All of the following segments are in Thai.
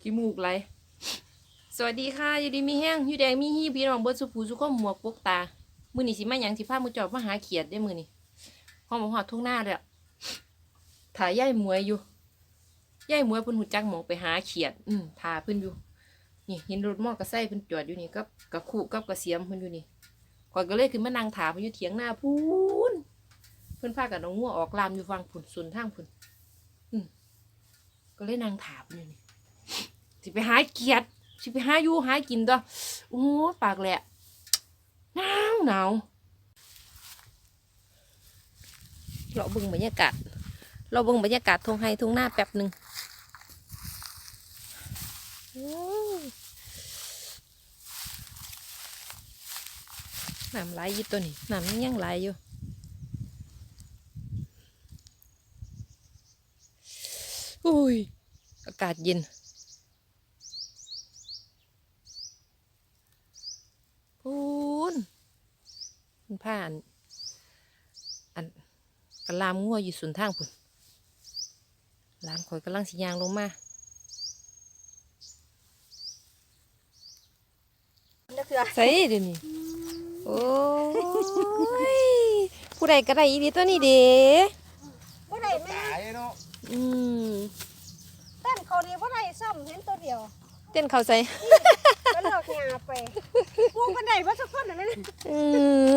ขี้มูกไหลสวัสดีค่ะอยู่ดีมีแห้งอยู่แดงมีฮีพี่น้องเบิดสุผูสุข้อมหมวกปกตา มือนี่สิมาหยังสิพามือจอบมาหาเขียดได้มือนี่ห้องหมาหอดทุ่งหน้าเลยถ่ายย่ายมวยอยู่ย่ายมวยเพิ่นหูจักหมองไปหาเขียด อืมถ่าเพิ่นอยู่ นี่เห็นรถมอเตอร์ไซค์เพิ่นจอดอยู่นี่กับกับคู่กับกระเสียมเพิ่นอยู่นี่ก่อนก็เลยขึ้นมานั่งถามเพิ่นอยู่เถียงหน้าพูนเพิ่นพากับนเอางัวออกลามอยู่ฟังผุนสุนทางผุนอืมก็เลยนั่งถามอยู่นี่ สิไปหาเขียดสิไปหาอยู่หากินตัวโอ้ปากแหละหนาวหนาวเราบิ่งบรรยากาศ เราบิ่งบรรยากาศทงไฮทงหน้าแป๊บหนึ่งน้ำไหลยู่ตัวนี้น้ำยังไหลอยู่อุ้ยอากาศเย็น พูนมันผ่านอันกระลามงัวอยู่ส่วนทางพุ่นร้านข่อยกำลังสิยางลงมานักเสือใส่เดี๋ยวนี้โอ้ยผู้ใดก็ได้อีดีตัวนี้เด้บ่ได้แม่ตายเนาะอืมเต้นเขาดีบ่ได้ซ้ำเห็นตัวเดียว เต้นเขาใส่ก็เลิกงาไปกูบ่ได้บ่สักคนน่ะแม่อืม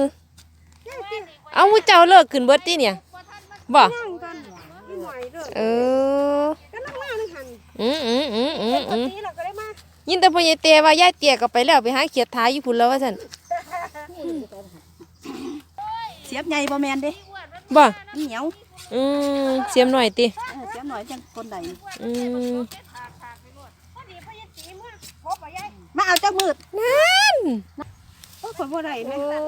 เอาหมูเจ้าเลิกขึ้นเบิดติเนี่ยบ่นั่งกันนี่หน่อยเด้อเออก็นั่งมานึงหันอืมอืมอืมอืมปอืกมติเราก็ได้มายินแต่พ่อใหญ่เตว่ายายเตี้ยก็ไปแล้วไปหาเขียดท้ายอยู่พุ่นแล้วว่าซั่นเสียบใหญ่บ่แมนเด้บ่นี่เหนียวอืมเสียมหน่อยติเออเสียบหน่อยจังคนใดอืม พอดีพอยันตีมือพบบ่ ยายมาเอาจักมืดนั่นโอ้ยข่อยบ่ได้โอ้แม่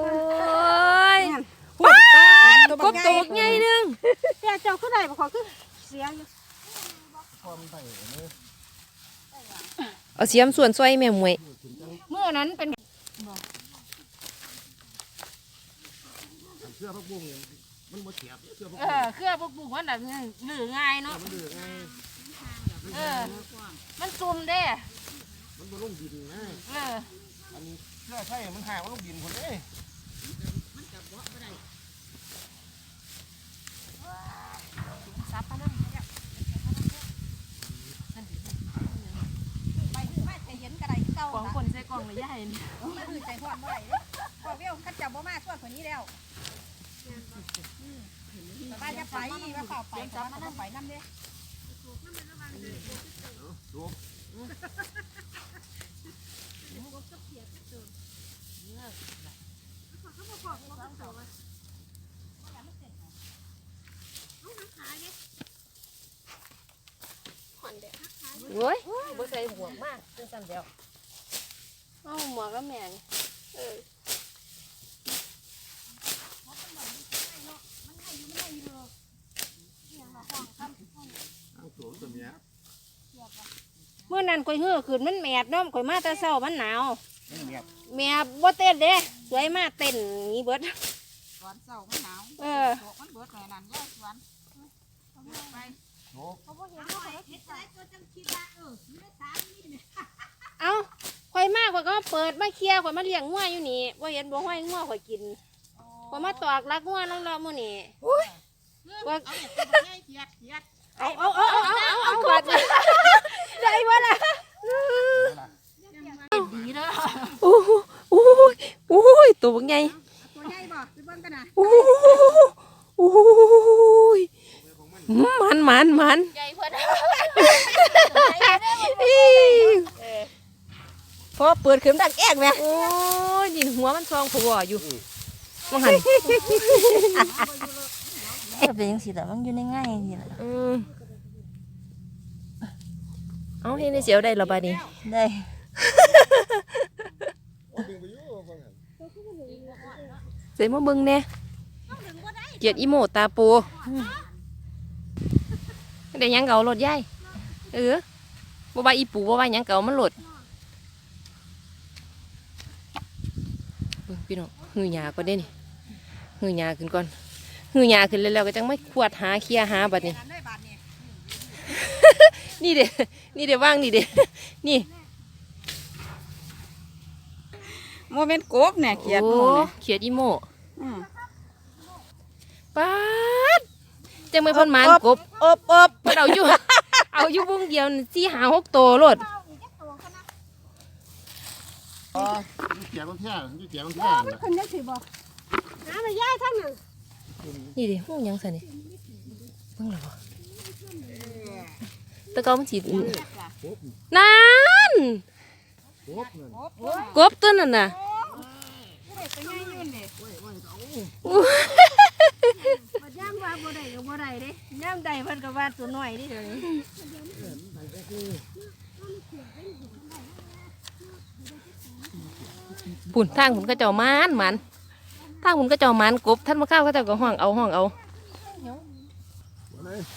ยปวดตากบตัวใหญ่หนึงแต่เจ้าคือได้บ่ขอคือเสียอยู่ความไผ่เนี่ยเอาเสียมส่วนซอยแม่หมวยเมื่อนั้นเป็นเสื้อพักบุ้งเนี่ยมันบ่เสียบเสื้อพักเอบุ้งอเครือพวกบุกมันน่ะหรือง่ายเนาะมันดื้อไงเออมันซุ่มเด้มันบ่ลง ดินนะเอออันนี้เสื้อใช่มันหามันลงดินคนเด้ซับปะนั่นไปมาใจเย็นก็ได้เก่าของคนใส่กล่องเลยยายคือใจพอดบ่ได้เด้พอเวลคันเจ้าบ่มาช่วยคนนี้แล้วป้าจะไปว่าเฝ้าไปจับมาไปนำเด้ โอ้ยบ่ใส่หมวกมากจังซั่นแล้วเอ้าหมวกก็แม่นี่เอาตัวตัวเมียเมื่อนั้นข่อยเฮือขึ้นมันแมบเนาะข่อยมาแต่เช้ามันหนาวนี่เมีย แม่บ่เต้นเด้สวยมากเต้นอย่างนี้เบิดสวนเศร้ามันหนาวเออโตมันเบิดแม่นั่นย่าสวนโอ้เอ้าข่อยมากข่อยก็มาเปิดมาเคลียร์ข่อยมาเลี้ยงงัวอยู่นี่บ่เห็นบ่ห้อยงัวข่อยกินข่อยมาตอกลักงัวน้องรอมื้อนี้ว่าเอาเด็กไปให้เกียดเกียดเอาเอาเอาเอาเอาเอาเอาบัดนี้ได้บ่ล่ะดีเด้อ โอ้โหโอ้ยโอ้ยตัวบักใหญ่ตัวใหญ่บ่ไปเบิ่งกันนะโอ้โหโอ้ยมันมันมันใหญ่เพิ่นอี๋พอเปิดขึ้นดังแอกแม่โอ้ยยินหัวมันซองผัวอยู่ว่าหันเอ๊ะเป็นจังซี่ล่ะมันอยู่ในง่ายนี่ล่ะอืมเอาให้ในเสียวได้หรอบาดนี้ได้ ดึงไปอยู่ว่างั้น เสยมาเบิ่งแน่เกียดอีโมตาโปได้หยังเก่ารถยายเออบ่ว่าอีปูบ่ว่าหยังเก่ามันรถเบิ่งพี่น้องหือหยาก็ได้นี่หือหยาขึ้นก่อนหือหยาขึ้นแล้วๆก็จังไม่ขวดหาเคลียร์หาบัดนี้ได้บาดนี่นี่เด้นี่เดี๋ยวว่างนี่เดี๋ยวนี่ โมเมนต์กบเนี่ยเขียดหโอ้มูเนี่ยเขียดอีโมอืมป๊าดจังไม่พ้นหมานกบอบอบเพิ่นเอาอยู่ เอาอยู่วงเดียวนี่สี่หาหกตัวโลดอ๋อยี่เกียร์มันแท้ยี่เกียร์มันแท้มันขึ้นได้สิบ่น้ำมันย่ายทั้งนั้นนี่ดิหูยังใส่นี่เบิ่งแล้วบ่แตะเกามันสินั่นโคบนั่น กบตัวนั่นน่ะไปง่ายยืนเลยบัดย่ามว่าบ่ได้ก็บ่ได้เด้ย่ามใดเพิ่นก็ว่าตัวน้อยเดิเดี๋ยวนี้ปุ่นทางผมก็เจ้ามันมันทางผมก็เจ้ามันกบท่านมาข้าวก็เจ้าก็ห้องเอาห้องเอา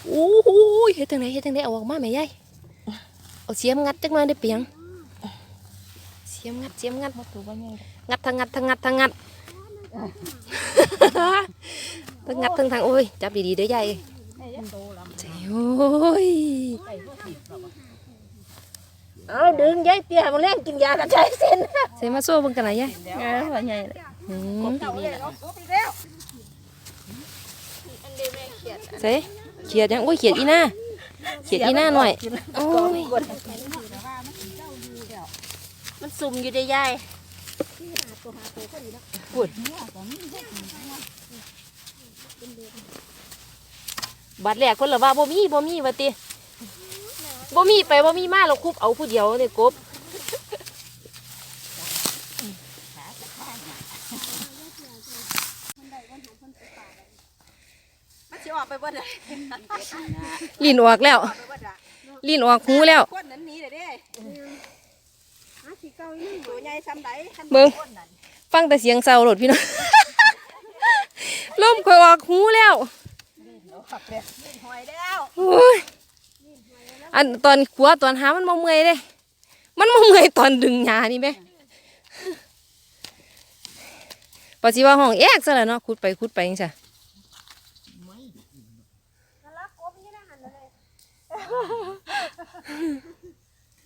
โอ้โหเฮ็ดจังไดเฮ็ดจังไดเอาออกมาแม่ยายเอาเสียมงัดจักหน่อยได้เปียง เสียมงัดเสียมงัดงัดทางงัดทางงัดทางงัดทั้งงัดทั้งทางโอ้ยจับดีๆเด้อยายเจ้ยโอ้ย เอาดึงยายเตี้ย มาเล่นกินยากระจายเส้นใส่มาโซ่เบิ่งกันหน่อยยายเออว่าใหญ่อืมกบอีกแล้วใส่เขียดยังโอ้ยเขียดอีหน้าเขียดอีหน้าหน่อยโอ้ยมันสุ่มอยู่ได้ยายบัดแรกคนละว่าบ่มีบ่มีว่าติบ่มีไปบ่มีมาเราคุบเอาผู้เดียวเนี่ยกบมันสิออกไปบ่ได้ลิ้นออกแล้วออกไปบ่ได้ลิ้นออกหูแล้ว คนนั้นหนี้เลยเด้หาสิ เก้าอีตัวใหญ่ซ้ำใดคันเบิ่งคนนั้นฟังแต่เสียงเศร้าโหลดพี่น้อง ลมค่อยออกหูแล้วขับเลยหอยแล้วโอ้ยอันตอนขัวตอนหามันมาเมื่อยเด้ มันมาเมื่อยตอนดึงหญ้านี่แหม่ปะสิว่าห้องแอกซะแล้วเนาะขุดไปขุดไปจังซี่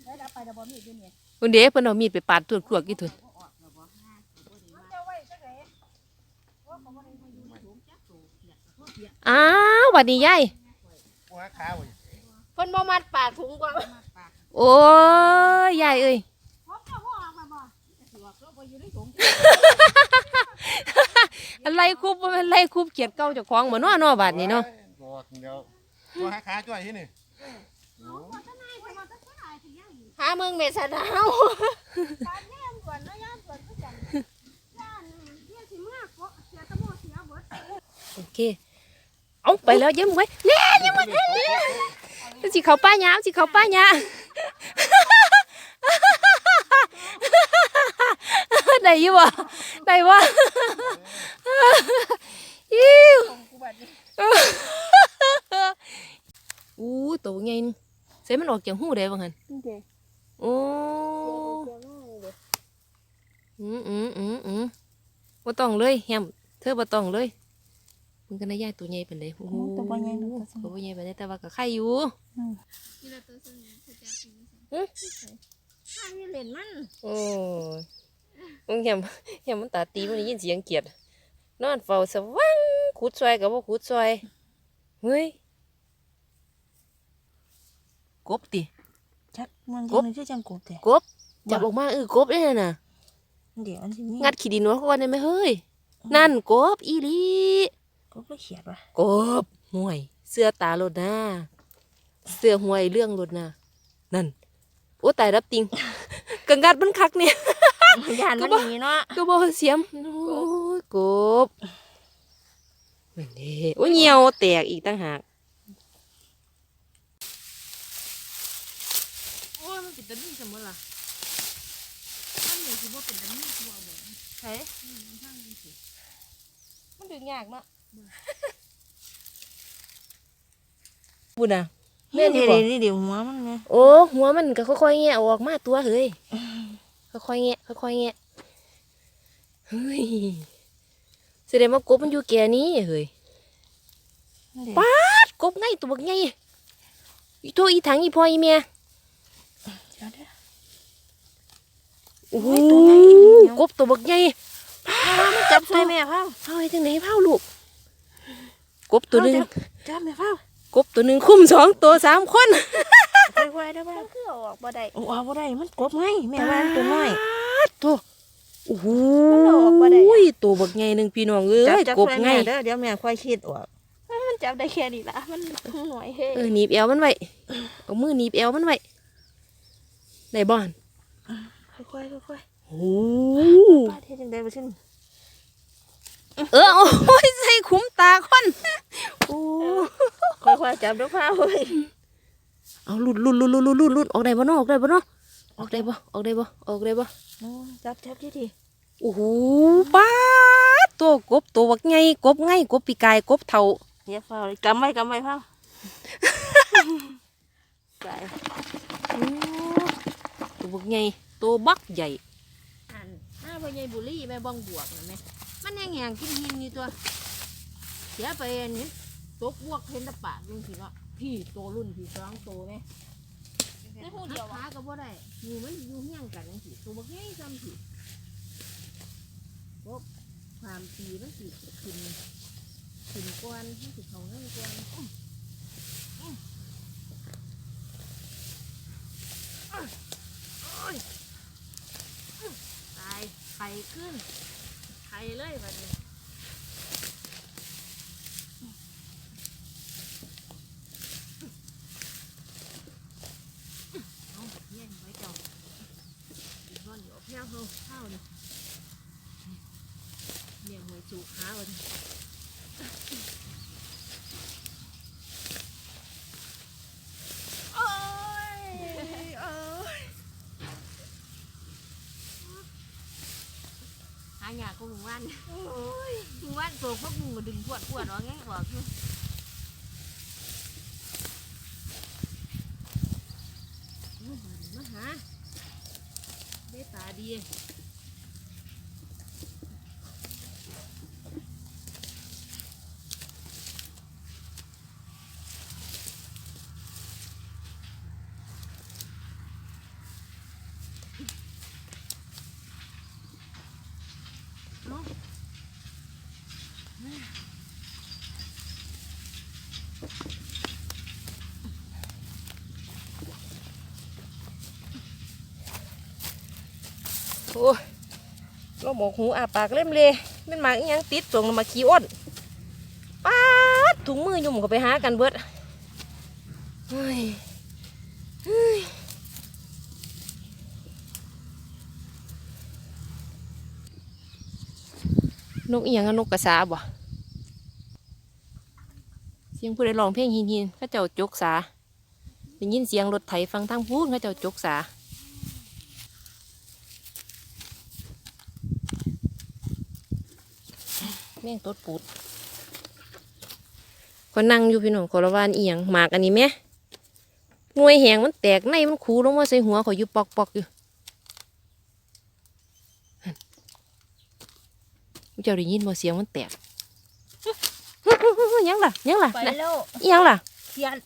ได้รับไปแล้วบ่มีอยู่นี่ วันเด้เพิ่นเอามีดไปปาดตัวครัวกี่ทุนอ้าวบัดนี้ยายหัวขาไว้เพิ่นบ่มัดปากถุงกว่า โอ้ยยายเอ้ย อะไรคุบบ่แม่นไรคุบเกียดเก่าเจ้าของบ่เนาะเนาะบาดนี้เนาะ บอกเดียวหัวขาจ้อยที่นี่ หาเมืองเมษาดาวโอเคเอาไปแล้วยิ้มไว้เล่ยิ้มไว้เล่เล่สิเขาป้าหยามสิเขาป้าหยาได้อยู่บ่ได้บ่อิ้วกูบัดนี้อู้ตัวใหญ่นึงใส่มันออกจากหูได้บ่หั่นนี่เด้ โอ้อืมอืมอืมอืมบ่ต้องเลยแฮมเธอบ่ต้องเลยมึงกันนะยายตัวใหญ่ปานใดโอ้โหตัวบ่ใหญ่เนอะตัวบ่ใหญ่ปานใดแต่ว่าก็ไข่อยู่ข้านี่เล่นมันโอ้ยมึงแฮมแฮมมันตาตีมันได้ยินเสียงเกียดนอนเฝ้าสว่างขุดซอยก็บ่ขุดซอยเฮ้ยกบติ จักมันกบมันคือจังกบแต่กบจับออกมาเออกบเด้อน่ะเดี๋ยวอันสิมีงัดขี้ดินหัวก่อนได้ไหมเฮ้ย นั่นกบอีหลีกบบ่เขียดว่ะกบห่วย เสื้อตาโลดนะเสื้อห่วยเรื่องโลดนะนั่นโอ้ตายรับติงกังัดมันคักเนี่ยยานมันหนีเนาะก็บอกเสียมโอ้ยกบนั่นเด้โอ้ยเหี่ยวแตกอีกตั้งหากโอ้ยมัน เป็นตะนี่สมมติล่ะมันนี่คือว่าเป็นตะนี่ตัวบ่เฮ้มันดึงยากเนาะบุญอะแม่แม่นนอยู่นี่บ่เดี๋ยวหัวมันไงโอ้หัวมันก็ค่อยๆแงะออกมาตัวเฮ้ยค่อยๆแงะค่อยๆแงะเฮ้ยแสดงว่ากบมันอยู่แก่นี้เฮ้ยเดี๋ยวปัดกบไงตัวบักไงอีตัวอีถังอีพออีเมีย โอ้โหตัวใหญ่อีหลีเนาะกบตัวบักใหญ่มันจับใส่แม่เผาเผาไอ้จังไหนเผาลูกกบตัวหนึงจับแม่เผากบตัวหนึงคุ้มสองตัวสามคนค่อยๆได้บ้างคือเอาออกบ่ได้โอ้เอาบ่ได้มันกบไงแม่ว่ามันตัวน้อยตัวโอ้โหมันเอาออกบ่ได้อะตัวบักใหญ่หนึ่งพี่น้องเอ้จับยจับกบใส่ไงแม่เด้อเดี๋ยวแม่ค่อยคิดออกมันจับได้แค่นี้ละมันหน่อยเฮ้เออหนีบเอวมันไว้เอามือหนีบเอวมันไว้ได้บ่อน ค่อยๆค่อยโอ้ๆป้าเฮ็ดจังได๋บ่ซั่นเออโอ้ยใส่คุ้มตาคนโอ้ค่อยๆจับเด้อเผาเฮ้ยเอาหลุดหลุดหลุดหลุดหลุดหลุดหลุดออกได้บ่เนาะออกได้บ่เนาะออกได้บ่ออกได้บ่ออกได้บ่โอ้จับจับดีโอ้โหป้าดตัวกบตัวบักไงกบไงกบปีกายกบเท่าๆอย่าเฝ้าเลยกำไว้กำไว้เผาใส่โอ้ตัวบักไง ตัวบักใหญ่อันหน้าพ่อใหญ่บุรีแม่บ้องบวกนะแม่มันแห้งๆกินหินอยู่ตัว เสียไปอันนี้ตกบวกเห็นแตะปากจังซี่เนาะพี่โตรุ่นพี่สองโตแม่ในหูเดียวขาก็บ่ได้หมูมันอยู่เฮี้ยงกันจังซี่ตัวบักใหญ่ซ้ำสิบ่ความปีมันสิขึ้นขึ้นกวนมันสิเข้าเงินกวนอื้ออื้อโอ้ยอื้อตาย ไข่ขึ้นไข่เลยบัดนี้เอาเลี้ยงไว้เจ้าอีกนอนอยู่เอาแพ้วเฮาข้าวนี่เลี้ยงไว้สู่ขาวันนี้ โอ้ยโอ้ย หยาก็หมู่บ้านหมู่บ้านโตพวกมึงมาดึงพวดพวดเอาไงบอกอยู่อ้ยมาหาได้ตาดี โอ้ยเราหมกหูอาปากเล่มเลยมันหมาอีหยังติดส่งมาขี้อ้นป้าดถุงมือยุ่มก็ไปหากันเบิดเฮ้ยเฮ้ยนกอีหยังอะนกกระสาบ่เสียงผู้ใดร้องเพลงหินหินๆเขาเจ้าจกสาได้ยินเสียงรถไถฟังทางพูดเขาเจ้าจกสา แม่งตดปูดก็นั่งอยู่พี่น้องขอละวานเอียงหมากอันนี้ไหมหน่วยแหงมันแตกในมันคูลงมาใส่หัวเขาอยู่ปอกปอกๆอยู่เจ้าได้ยินบ่เสียงมันแตกยังล่ะยังล่ะไปแล้วยังล่ะเขียน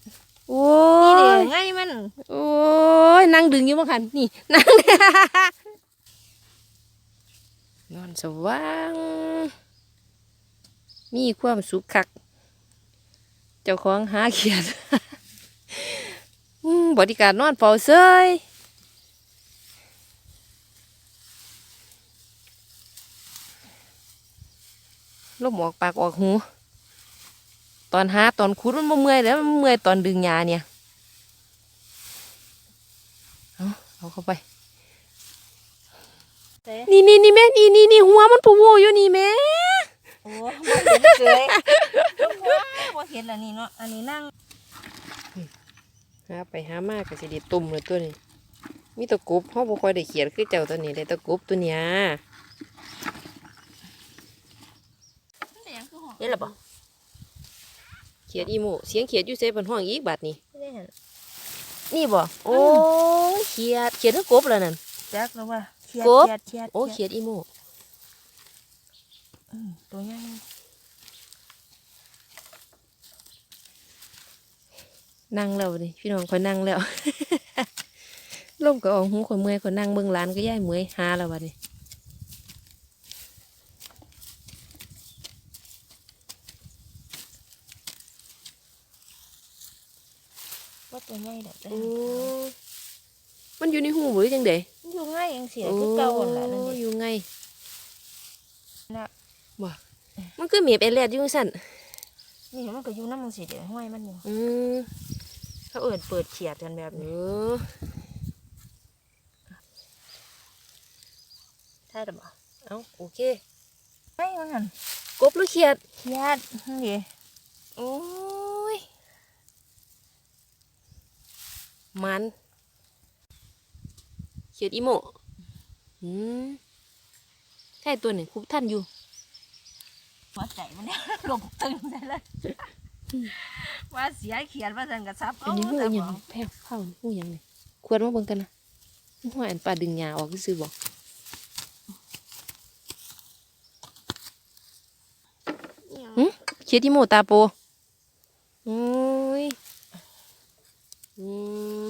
โอ้นี่เด้ยไงมันโอ้ยนั่งดึงอยู่มางคันนี่นั่งนอนสว่าง มีความสุขคัก เจ้าของหาเขียดอืมบริการนอนเฝ้าเซยลมออกปากออกหู ตอนหาตอนคุดมันบ่เมื่อยแล้วมันเมื่อยตอนดึงยาเนี่ย เอาเอาเข้าไปเต้นี่นี่นี่แม่นี่นี่นี่หัวมันปูปูอยู่นี่แม่ โอ้บ่เห็นเลยบ่เห็นแล้วนี่เนาะ อันนี้นั่งหาไปหามากก็สิได้ตุ่มเลยตัวนี้ มีตะกรุบเขาบ่ค่อยได้เขียนคือเจ้าตัวนี้ได้ตะกรุบตัวเนี้ยแต่ยังคือหอมเห็นแล้วบ่เขียดอีโมเสียงเขียดอยู่เซบนห้องอีกบาทนี้ไม่ได้เห็นนี่บ่โอ้ยเขียดเขียดคือกบแล้วนั่นจักแล้วว่าเขียดกบเขียดเขียดโอ้เขียดอีโม อืมตัวใหญ่ นั่งแล้วนี่พี่น้องคอยนั่งแล้วลมก็ออกหูคนเมื่อยคนนั่งเบิ่งร้านก็ย่ายเมื่อยหาแล้ววันนี้ว่าตัวใหญ่เด้อจ้ะโอ้มันอยู่ในหูหรือจังเด๋มันอยู่ง่ายจังซี่คือเก่าหั่นล่ะนั่นโอ้ดิอยู่ไงน่ะบ่มันคือเมียบเอเลียดอยู่สั่นนี่มันก็อยู่นำจังซี่เด้อห้อยมันอยู่อืม เขาเอิ้นเปิดเขียดกันแบบเอนี้อใช่หรือเปล่าเอาโอเคไม่มันหั่นกบหรือเขียดเขียดนี่โอ้ยมันเขียดอีโมอืมใช่ตัวหนึ่งคุบท่านอยู่หัวใจมันเนี่ยลงตึงได้เลย ว่าเสียเขียดว่าซั่นก็ซับอันนี้หูแต่หยับ่งแพ้วเข้าหูหยังเลยควรมาเบิ่งกันนะหูอันปลาดึงหยาออกซื้อๆบอกหึเขียดอีโมตาโปโอ้ยอืม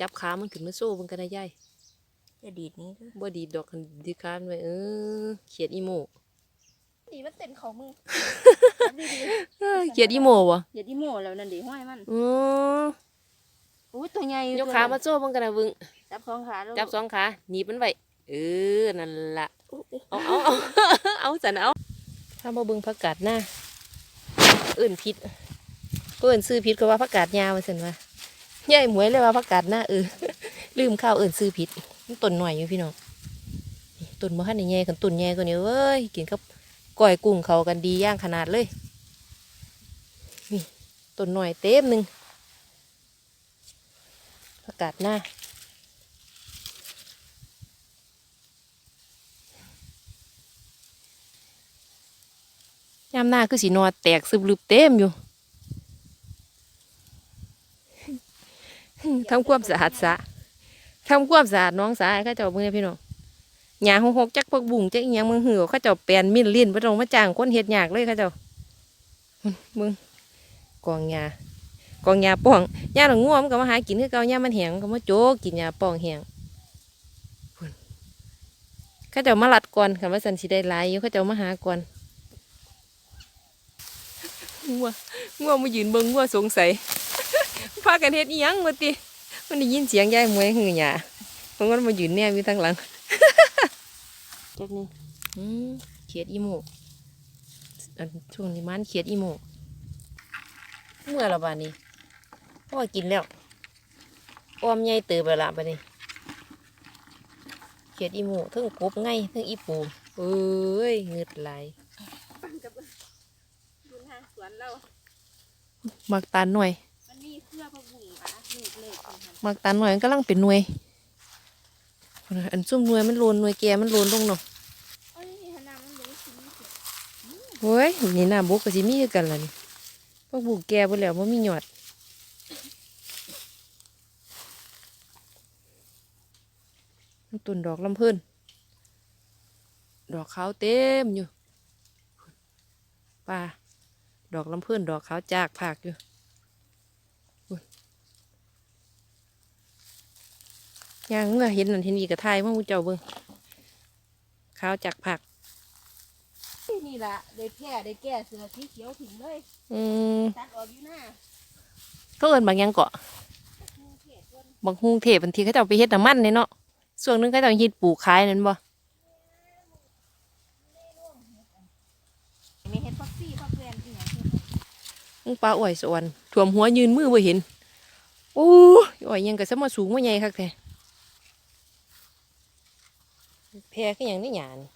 จับขามันขึ้นมาโซ่เบิ่งกันนะยายจะดีดนี้เด้อบ่ดีดอกคันดีคานไว้เออเขียดอีโมดีมันเต้นของมึง เอ้ยเขียดอีโมวะเขียดอีโม่แล้วนั่นดิห้อยมันอืออุ้ยตัวใหญ่ยกขามาโซ่เบิ่งกันนะเบิ่งจับสองขาแล้วจับสองขาหนีบมันไว้เออนั่นล่ะเอาเอาเอาเอาสันเอาถ้ามาเบิ่งผักกาดหน้าเอื่นพิษเอื่นซื้อพิษก็ว่าผักกาดยาวว่าซั่นว่าใหญ่หมวยเลยว่าผักกาดหน้าเออลืมข้าวเอื่นซื้อพิษมันต้นหน่อยอยู่พี่น้องนี่ต้นมะขันใหญ่กันต้นใหญ่กว่านี้เว้ยกินกับ ก้อยกุ้งเขากันดีย่างขนาดเลย นี่ต้นหน่อยเต็มหนึ่งผักกาดหน้ายามหน้าคือสีนอแตกซึบลึบเต็มอยู่ทำความสะอาดสะทำความสะอาดน้องสาให้เข้าเจ้าเบิ่งเด้อพี่น้อง หยาหกหกจักพักบุ่งจักอิหยังมึงหือเข้าเจ้าแปลนมิ้นลิ้นบ่ต้องมาจ้างคนเฮ็ดยากเลยเข้าเจ้ามึงกองหญ้ากองหญ้าป้องหญ้าหลังง่วมันก็มาหากินคือเก่าหญ้ามันแหงมันก็มาโจกกินหญ้าป้องแหงเข้าเจ้ามาลัดก่อนค่ะว่าสันสิได้หลายอยู่เข้าเจ้ามาหาก่อนงัวงัวมายืนเบิ่งงัวสงสัยพากันเฮ็ดอีหยังวะติมันได้ยินเสียงยายมวยหือหยาเพราะมันมายืนแนมอยู่ทางหลัง จักนี่อืมเขียดอีโมอันช่วงนี้มันเขียดอีโมเมื่อละบาดนี้พ่อกินแล้วอ้อมใหญ่เติบแล้วละบาดนี้เขียดอีโมเทั้งกบไงเทั้งอีปูเอ้ยเงืดไหลายดูทางสวนเรามักตาลหน่อยมันมีเครือพะบุ่งอะเล็กเล็กๆนี่ค่ะมักตาลหน่อยมันกำลังเป็นหน่วยอันซุ่มหน่วยมันโลนหน่วยแก่มันโลนลงเนาะ เอ้ยนี่หนน้ำมันบ่ได้กินนี่สิ เฮ้ยนี่น้ำบุกก็สิมีคือกันล่ะนี่พวกบุกแก่ไปแล้วว่ามีหยอดตุนดอกลำพิ่นดอกขาวเต็มอยู่ป่าดอกลำพิ่นดอกขาวจากผากอยู่ย่างเมื่อเห็นนั่นเห็นอีกกระทายว่ามูเจ้าเบิ่งขาวจากผัก นี่ล่ะได้แพร่ได้แก้เสือสีเขียวถึงเลยอืมตัดออกอยู่หน้าเขาเอินบางหยังเกาะบางฮุงเทพบางทีเขาจะเอาไปเฮ็ดน้ำมันเนี่ยเนาะส่วนหนึงเขาจะเอาเฮ็ดปลูกขายนั่นบ่มีเฮ็ดฟักซี่ฟักแวนอีหยังคือมึงปลาอ้อยสวนถ่วมหัวยืนมือบ่เห็นโอ้ยอ้อยยังก็สมาสูงว่าใหญ่คักแท้แพรคือหยังนี่หยานี่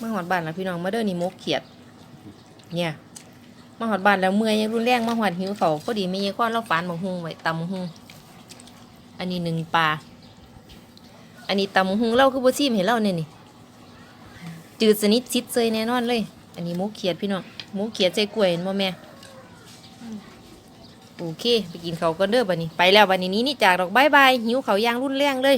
มาหอดบ้านแล้วพี่น้องมาเด้อนี่มกเขียด เนี่ย มาหอดบ้านแล้วเมื่อยยังรุนแรงมาหอดหิวเขาพอดีไม่ยี่ข้อนเราฝานบังฮุงไว้ตำบังฮุงอันนี้หนึ่งปลา อันนี้ตำบังฮุงเราคือบ่ซีมเห็นเราเนี่ยนี่ จืดสนิทซิดเซยแน่นอนเลย อันนี้มูเขียดพี่น้องมูเขียดใจกล้วยเห็นบ่แม่โอเค ไปกินเขาก็เด้อบัดนี้ ไปแล้วบันนี้นี่จากดอกบายบายหิวเขาย่างรุ่นแรงเลย